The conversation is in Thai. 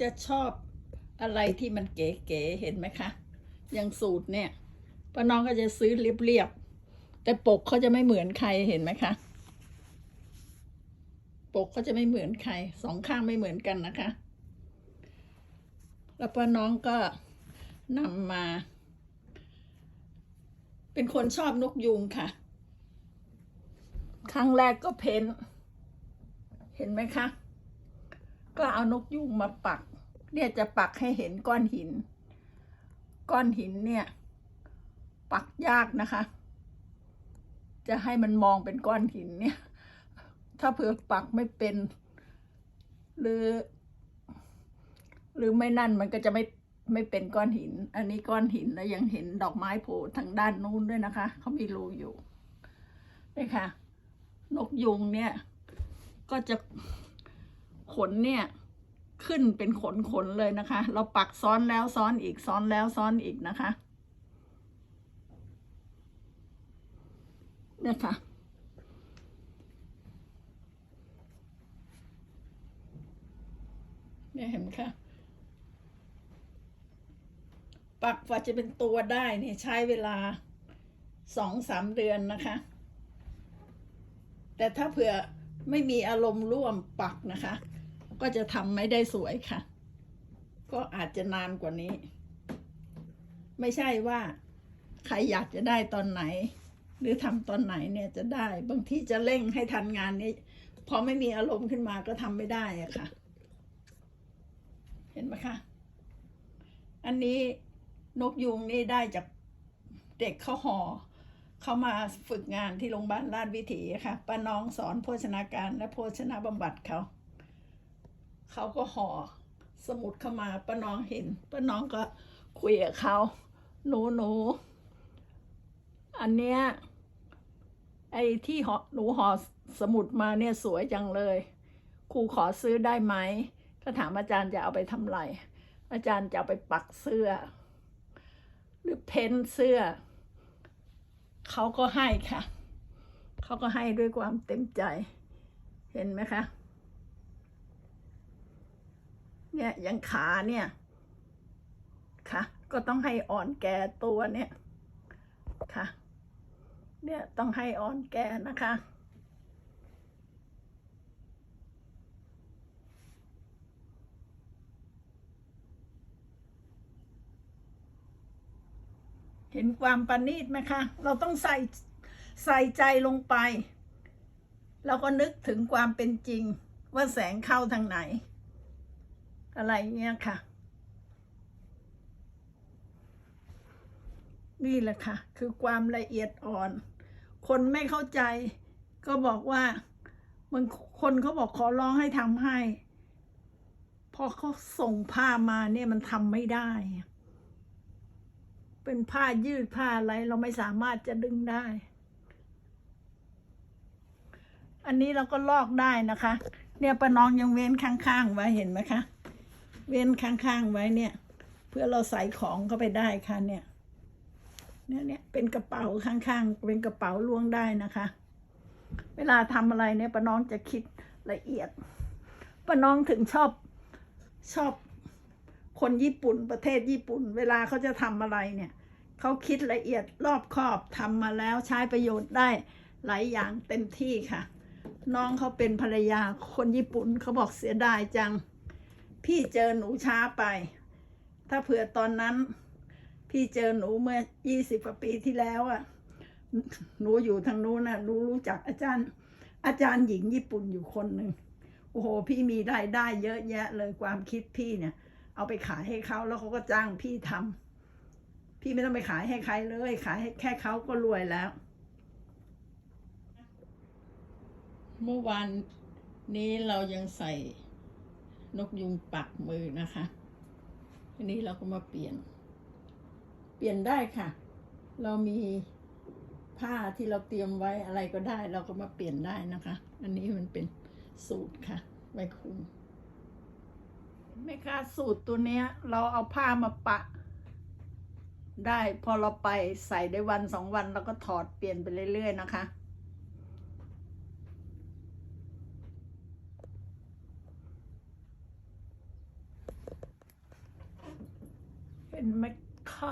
จะชอบอะไรที่มันเก๋ๆเห็นไหมคะอย่างสูตรเนี่ยป้าน้องก็จะซื้อเรียบๆแต่ปกเขาจะไม่เหมือนใครเห็นไหมคะปกเขาจะไม่เหมือนใครสองข้างไม่เหมือนกันนะคะ แล้วป้าน้องก็นำมา เป็นคนชอบนกยุงค่ะ ครั้งแรกก็เพ้น เห็นไหมคะ ก็เอานกยุงมาปัก เนี่ยจะปักให้เห็นก้อนหิน ก้อนหินเนี่ย ปักยากนะคะ จะให้มันมองเป็นก้อนหินเนี่ย ถ้าเผื่อปักไม่เป็น หรือ หรือไม่นั่นมันก็จะไม่ไม่เป็นก้อนหิน อันนี้ก้อนหินแล้วยังเห็นดอกไม้โผล่ทางด้านนู้นด้วยนะคะ เขามีรูอยู่นี่ค่ะ นกยุงเนี่ย ก็จะ ขนเนี่ยขึ้นเป็นขนขนเลยนะคะ เราปักซ้อนแล้วซ้อนอีกซ้อนแล้วซ้อนอีกนะคะ เนี่ยค่ะ เนี่ยเห็นไหมคะปักกว่าจะเป็นตัวได้เนี่ยใช้เวลาสองสามเดือนนะคะ แต่ถ้าเผื่อไม่มีอารมณ์ร่วมปักนะคะ ก็จะทำไม่ได้สวยค่ะ ก็อาจจะนานกว่านี้ ไม่ใช่ว่า ใครอยากจะได้ตอนไหน หรือทำตอนไหนเนี่ยจะได้ บางทีจะเร่งให้ทันงานนี้พอไม่มีอารมณ์ขึ้นมาก็ทำไม่ได้อะค่ะ เห็นไหมคะ อันนี้นกยุงนี่ได้จากเด็กเขาห่อเขามาฝึกงานที่โรงพยาบาลราชวิถีค่ะป้าน้องสอนโภชนาการและโภชนาบำบัดเขา เขาก็ห่อสมุดเข้ามาป้าน้องเห็นป้าน้องก็คุยกับเขาหนูหนูอันเนี้ยไอ้ที่ห่อหนูห่อสมุดมาเนี่ยสวยจังเลยครูขอซื้อได้ไหมก็ถามอาจารย์จะเอาไปทำไรอาจารย์จะเอาไปปักเสื้อ หรือเพ้นเสื้อ เขาก็ให้ค่ะ เขาก็ให้ด้วยความเต็มใจ เห็นไหมคะ เนี่ยอย่างขาเนี่ยค่ะ ก็ต้องให้อ่อนแก่ตัวเนี่ยค่ะ เนี่ยต้องให้อ่อนแก่นะคะเห็นความประณีตไหมคะ เราต้องใส่ใส่ใจลงไปเราก็นึกถึงความเป็นจริงว่าแสงเข้าทางไหน อะไรเงี้ยค่ะ นี่แหละค่ะ คือความละเอียดอ่อน คนไม่เข้าใจ ก็บอกว่าบางคนเขาบอกขอร้องให้ทำให้ พอเขาส่งผ้ามาเนี่ยมันทำไม่ได้ เป็นผ้ายืดผ้าอะไรเราไม่สามารถจะดึงได้ อันนี้เราก็ลอกได้นะคะ เนี่ยป้าน้องยังเว้นข้างๆไว้เห็นไหมคะ เว้นข้างๆไว้เนี่ย เพื่อเราใส่ของเข้าไปได้ค่ะเนี่ยเนี่ยเนี่ยเป็นกระเป๋าข้างๆ เป็นกระเป๋าล่วงได้นะคะ เวลาทำอะไรเนี่ยป้าน้องจะคิดละเอียดป้าน้องถึงชอบชอบคนญี่ปุ่นประเทศญี่ปุ่น เวลาเขาจะทำอะไรเนี่ยเขาคิดละเอียดรอบคอบทำมาแล้วใช้ประโยชน์ได้หลายอย่างเต็มที่ค่ะ น้องเขาเป็นภรรยาคนญี่ปุ่นเขาบอกเสียดายจัง พี่เจอหนูช้าไป ถ้าเผื่อตอนนั้น พี่เจอหนูเมื่อยี่สิบกว่าปีที่แล้วอะ่ะ หนูอยู่ทางนู้นน่ะหนูรู้จักอาจารย์ อาจารย์หญิงญี่ปุ่นอยู่คนหนึ่งโอ้โห พี่มีรายได้เยอะแยะเลยความคิดพี่เนี่ย เอาไปขายให้เขาแล้วเขาก็จ้างพี่ทำพี่ไม่ต้องไปขายให้ใครเลยขายให้แค่เขาก็รวยแล้ว เมื่อวานนี้เรายังใส่ นกยุงปักมือนะคะทีนี้เราก็มาเปลี่ยน เปลี่ยนได้ค่ะ เรามีผ้าที่เราเตรียมไว้อะไรก็ได้ เราก็มาเปลี่ยนได้นะคะ อันนี้มันเป็นสูตรค่ะไว้คลุมไม่ค่ะสูตรตัวเนี้ย เราเอาผ้ามาปะ ได้พอเราไปใส่ได้วันสองวันเราก็ถอดเปลี่ยนไปเรื่อยๆนะคะ เป็นไหมคะ